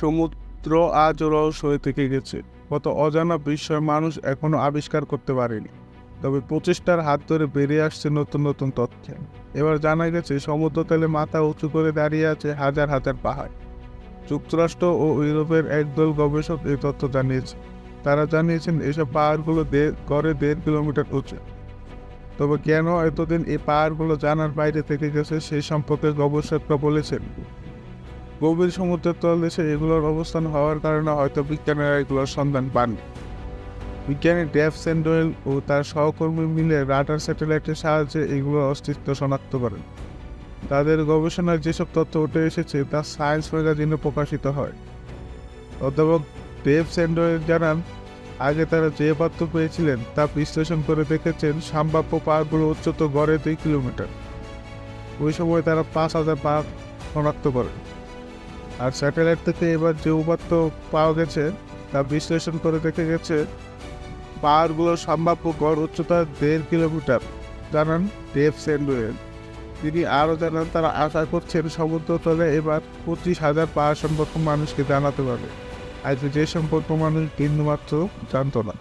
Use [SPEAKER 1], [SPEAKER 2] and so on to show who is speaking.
[SPEAKER 1] সমুদ্র আজও রহস্য হয়ে থেকে গেছে। কত অজানা বিষয় মানুষ এখনও আবিষ্কার করতে পারেনি। তবে প্রচেষ্টার হাত ধরে বেরিয়ে আসছে নতুন নতুন তথ্য। এবার জানা গেছে সমুদ্র তলে মাথা উঁচু করে দাঁড়িয়ে আছে হাজার হাজার পাহাড়। যুক্তরাষ্ট্র ও ইউরোপের একদল গবেষক এই তথ্য জানিয়েছে। তারা জানিয়েছেন, এসব পাহাড়গুলো গড়ে দেড় কিলোমিটার উঁচু। তবে কেন এতদিন এই পাহাড়গুলো জানার বাইরে থেকে গেছে সেই সম্পর্কে গবেষকরা বলেছেন। গভীর সমুদ্রের তলদেশে এগুলোর অবস্থান হওয়ার কারণে হয়তো বিজ্ঞানীরা এগুলোর সন্ধান পান বিজ্ঞানী ডেভ সেন্ডোয়েল ও তার সহকর্মী মিলে রাডার স্যাটেলাইটের সাহায্যে এগুলোর অস্তিত্ব শনাক্ত করেন। তাদের গবেষণায় যেসব তথ্য উঠে এসেছে, তা সায়েন্স ম্যাগাজিনে প্রকাশিত হয়। অধ্যাপক ডেভ সেন্ডোয়েল জানান, আগে তারা যে পাত্র পেয়েছিলেন, তা বিশ্লেষণ করে দেখেছেন সম্ভাব্য পাহাড়গুলো উচ্চত গড়ে দুই কিলোমিটার। ওই সময় তারা পাঁচ হাজার পাহাড় শনাক্ত করেন। আর স্যাটেলাইট থেকে এবার যে উপাত্ত পাওয়া গেছে তা বিশ্লেষণ করে দেখে গেছে পাহাড়গুলোর সম্ভাব্য গড় উচ্চতা দেড় কিলোমিটার। জানান ডেভ সেন্ডোয়েল তিনি আরও জানান, তারা আশা করছেন সমুদ্রতলে এবার পঁচিশ হাজার পাহাড় সম্পর্ক মানুষকে জানাতে পারবে। আজ যে সম্পর্ক মানুষ বিন্দুমাত্র জানতো না।